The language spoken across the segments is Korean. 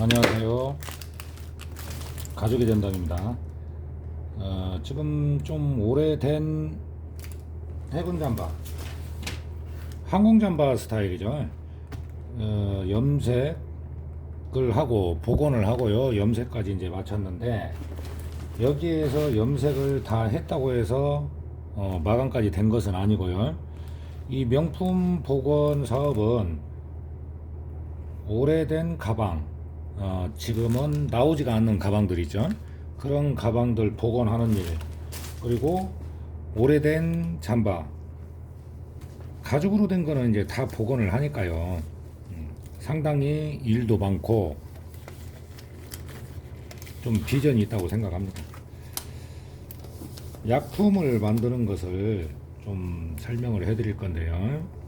안녕하세요. 가족의 전당입니다. 어, 지금 좀 오래된 해군 잠바, 항공 잠바 스타일이죠. 어, 염색을 하고 복원을 하고요. 염색까지 이제 마쳤는데 여기에서 염색을 다 했다고 해서 어, 마감까지 된 것은 아니고요. 이 명품 복원 사업은 오래된 가방, 어, 지금은 나오지가 않는 가방들이죠. 그런 가방들 복원하는 일, 그리고 오래된 잠바, 가죽으로 된 거는 이제 다 복원을 하니까요. 음, 상당히 일도 많고 좀 비전이 있다고 생각합니다. 약품을 만드는 것을 좀 설명을 해드릴 건데요.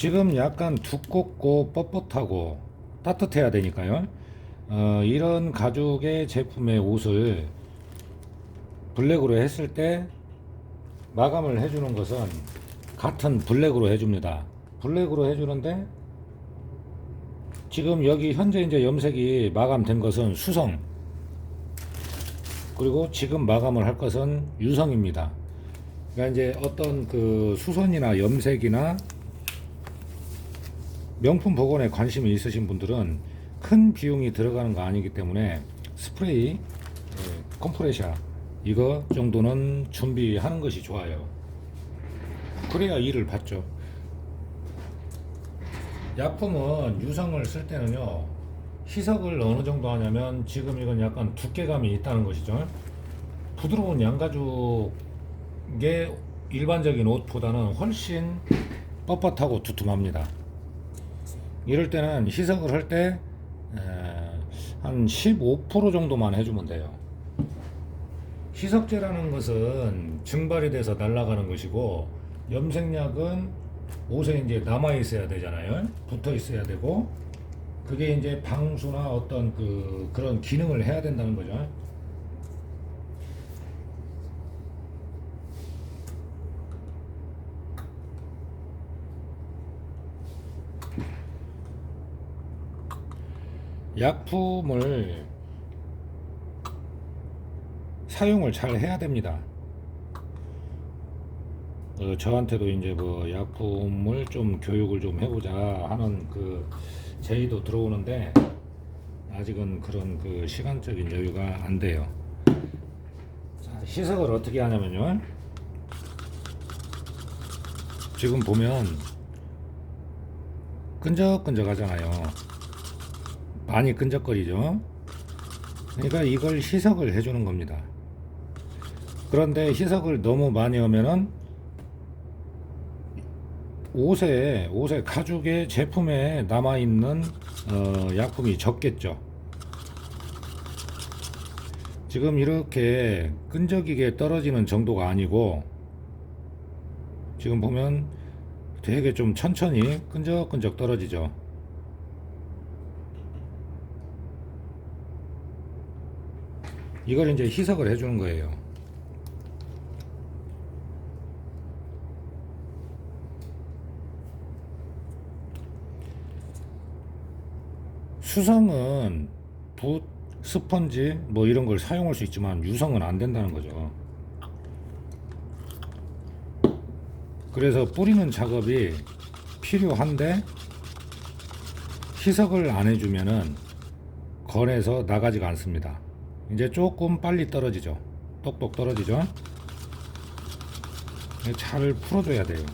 지금 약간 두껍고 뻣뻣하고 따뜻해야 되니까요. 어, 이런 가죽의 제품의 옷을 블랙으로 했을 때 마감을 해주는 것은 같은 블랙으로 해줍니다. 블랙으로 해주는데 지금 여기 현재 이제 염색이 마감된 것은 수성 그리고 지금 마감을 할 것은 유성입니다. 그러니까 이제 어떤 그 수선이나 염색이나 명품 복원에 관심이 있으신 분들은 큰 비용이 들어가는 거 아니기 때문에 스프레이, 예, 컴프레셔 이거 정도는 준비하는 것이 좋아요. 그래야 일을 받죠. 약품은 유성을 쓸 때는요 희석을 어느 정도 하냐면 지금 이건 약간 두께감이 있다는 것이죠. 부드러운 양가죽의 일반적인 옷보다는 훨씬 뻣뻣하고 두툼합니다. 이럴 때는 희석을 할 때 한 15% 정도만 해주면 돼요. 희석제라는 것은 증발이 돼서 날아가는 것이고 염색약은 옷에 이제 남아 있어야 되잖아요. 붙어 있어야 되고 그게 이제 방수나 어떤 그 그런 기능을 해야 된다는 거죠. 약품을 사용을 잘 해야 됩니다. 어, 저한테도 이제 뭐 약품을 좀 교육을 좀 해보자 하는 그 제의도 들어오는데 아직은 그런 그 시간적인 여유가 안 돼요. 자, 희석을 어떻게 하냐면요. 지금 보면 끈적끈적하잖아요. 많이 끈적거리죠. 그러니까 이걸 희석을 해주는 겁니다. 그런데 희석을 너무 많이 하면은 옷에 옷에 가죽의 제품에 남아 있는 어, 약품이 적겠죠. 지금 이렇게 끈적이게 떨어지는 정도가 아니고 지금 보면 되게 좀 천천히 끈적끈적 떨어지죠. 이걸 이제 희석을 해주는 거예요. 수성은 붓, 스펀지 뭐 이런 걸 사용할 수 있지만 유성은 안 된다는 거죠. 그래서 뿌리는 작업이 필요한데 희석을 안 해주면은 건에서 나가지가 않습니다. 이제 조금 빨리 떨어지죠. 똑똑 떨어지죠. 잘 풀어줘야 돼요.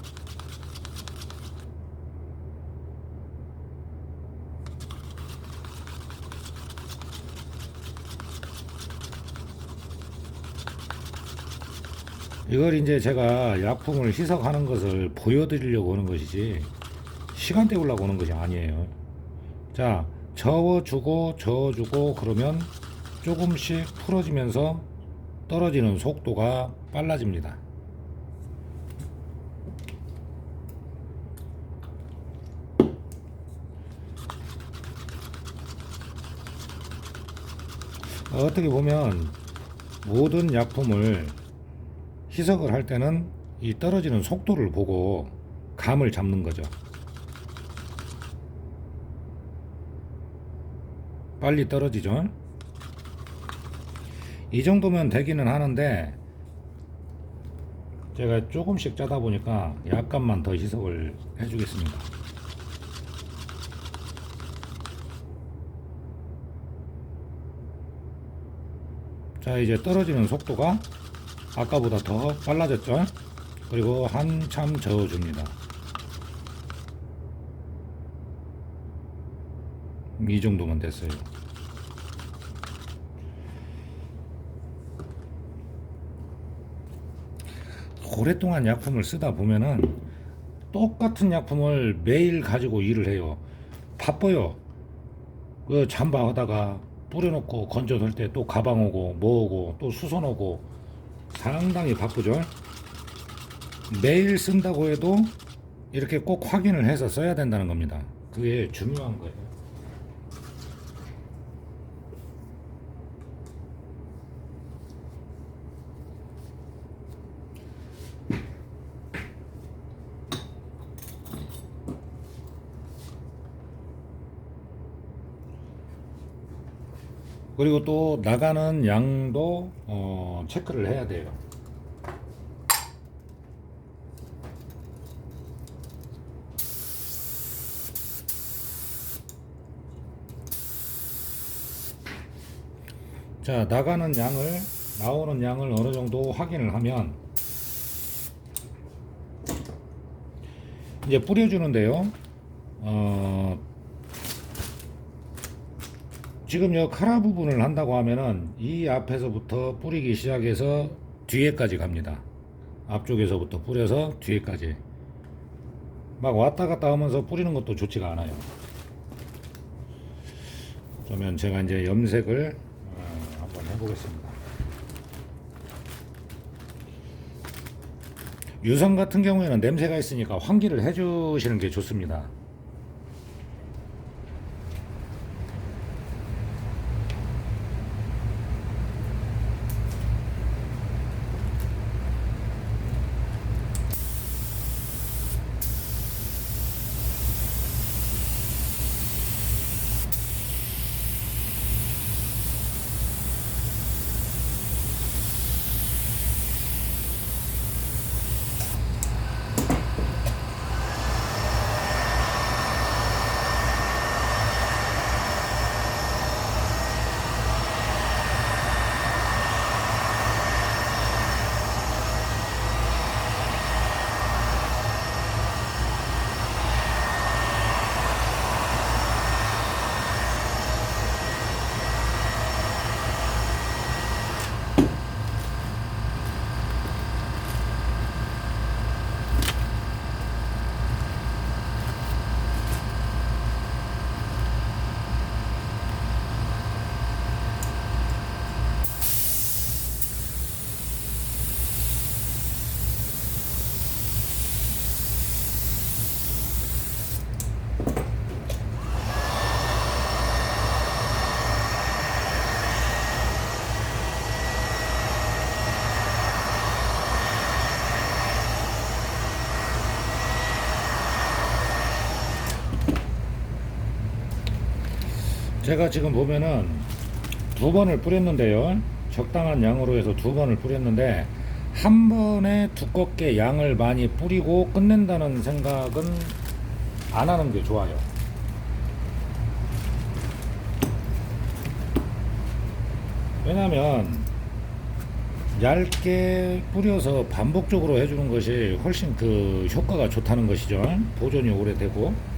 이걸 이제 제가 약품을 희석하는 것을 보여드리려고 오는 것이지 시간 때우려고 오는 것이 아니에요. 자, 저어주고 저어주고 그러면 조금씩 풀어지면서 떨어지는 속도가 빨라집니다. 어떻게 보면 모든 약품을 희석을 할 때는 이 떨어지는 속도를 보고 감을 잡는 거죠. 빨리 떨어지죠. 이 정도면 되기는 하는데 제가 조금씩 짜다 보니까 약간만 더 희석을 해주겠습니다. 자 이제 떨어지는 속도가 아까보다 더 빨라졌죠? 그리고 한참 저어줍니다. 이 정도면 됐어요 오랫동안 약품을 쓰다 보면은 똑같은 약품을 매일 가지고 일을 해요 바빠요 그 잠바 하다가 뿌려놓고 건져설 때또 가방 오고 뭐 오고 또 수선 오고 상당히 바쁘죠. 매일 쓴다고 해도 이렇게 꼭 확인을 해서 써야 된다는 겁니다. 그게 중요한 거예요. 그리고 또 나가는 양도 어, 체크를 해야 돼요. 자 나가는 양을 나오는 양을 어느 정도 확인을 하면 이제 뿌려주는데요. 어, 지금 여 카라 부분을 한다고 하면은 이 앞에서부터 뿌리기 시작해서 뒤에까지 갑니다. 앞쪽에서부터 뿌려서 뒤에까지 막 왔다 갔다 하면서 뿌리는 것도 좋지가 않아요. 그러면 제가 이제 염색을 어, 한번 해보겠습니다. 유성 같은 경우에는 냄새가 있으니까 환기를 해주시는 게 좋습니다. 제가 지금 보면은 두 번을 뿌렸는데요. 적당한 양으로 해서 두 번을 뿌렸는데 한 번에 두껍게 양을 많이 뿌리고 끝낸다는 생각은 안 하는 게 좋아요. 왜냐면 얇게 뿌려서 반복적으로 해주는 것이 훨씬 그 효과가 좋다는 것이죠. 보존이 오래되고.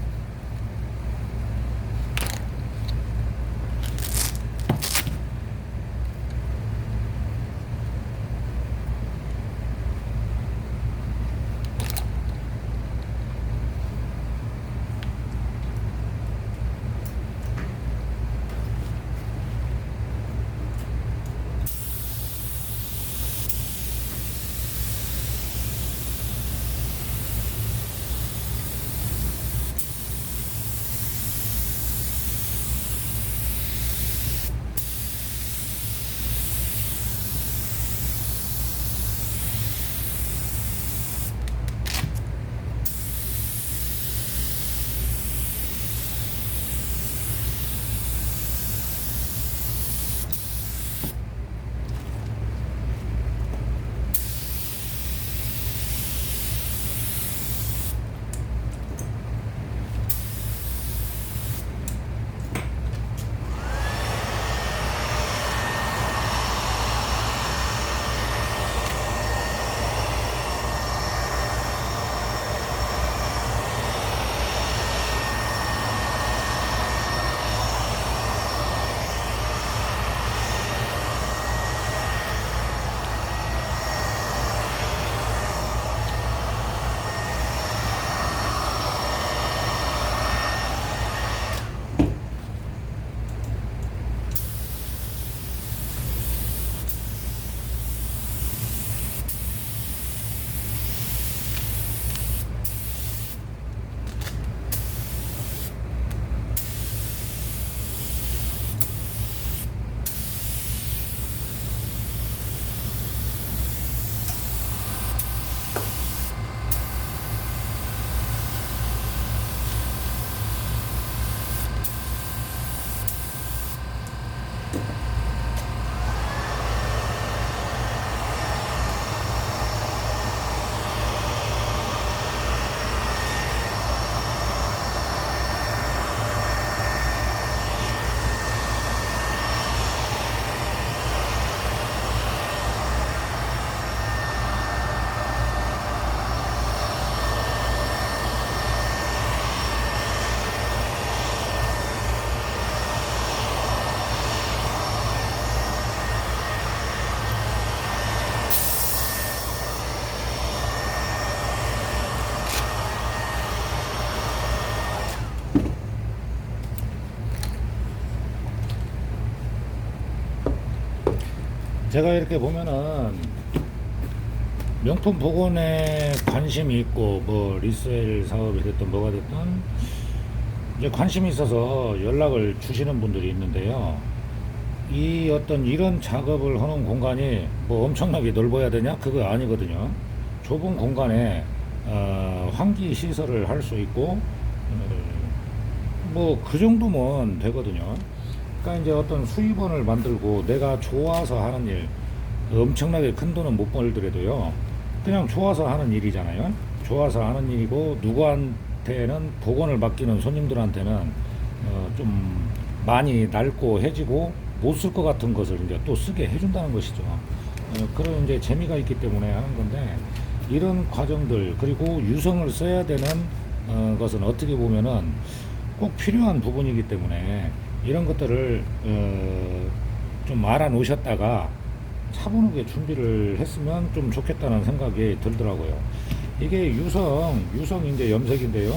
제가 이렇게 보면은 명품 복원에 관심이 있고 뭐 리셀 사업이 됐든 뭐가 됐든 이제 관심이 있어서 연락을 주시는 분들이 있는데요. 이 어떤 이런 작업을 하는 공간이 뭐 엄청나게 넓어야 되냐? 그거 아니거든요. 좁은 공간에 어, 환기 시설을 할 수 있고 뭐 그 정도면 되거든요. 그러니까 이제 어떤 수입원을 만들고 내가 좋아서 하는 일 엄청나게 큰 돈은 못 벌더라도요. 그냥 좋아서 하는 일이잖아요. 좋아서 하는 일이고 누구한테는 복원을 맡기는 손님들한테는 어, 좀 많이 낡고 해지고 못 쓸 것 같은 것을 이제 또 쓰게 해준다는 것이죠. 어, 그런 이제 재미가 있기 때문에 하는 건데 이런 과정들 그리고 유성을 써야 되는 어, 것은 어떻게 보면은 꼭 필요한 부분이기 때문에 이런 것들을 어, 좀 알아 놓으셨다가 차분하게 준비를 했으면 좀 좋겠다는 생각이 들더라고요. 이게 유성, 유성인데 염색인데요.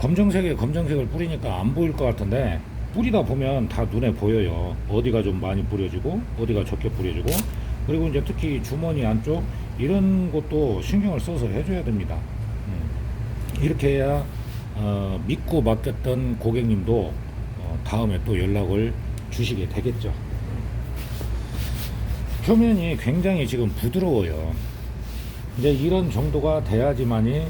검정색에 검정색을 뿌리니까 안 보일 것 같은데 뿌리다 보면 다 눈에 보여요. 어디가 좀 많이 뿌려지고 어디가 적게 뿌려지고 그리고 이제 특히 주머니 안쪽 이런 것도 신경을 써서 해줘야 됩니다. 음. 이렇게 해야 어, 믿고 맡겼던 고객님도 어, 다음에 또 연락을 주시게 되겠죠. 표면이 굉장히 지금 부드러워요. 이제 이런 정도가 돼야지만이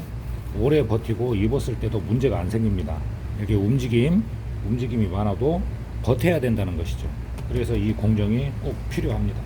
오래 버티고 입었을 때도 문제가 안 생깁니다. 이렇게 움직임, 움직임이 많아도 버텨야 된다는 것이죠. 그래서 이 공정이 꼭 필요합니다.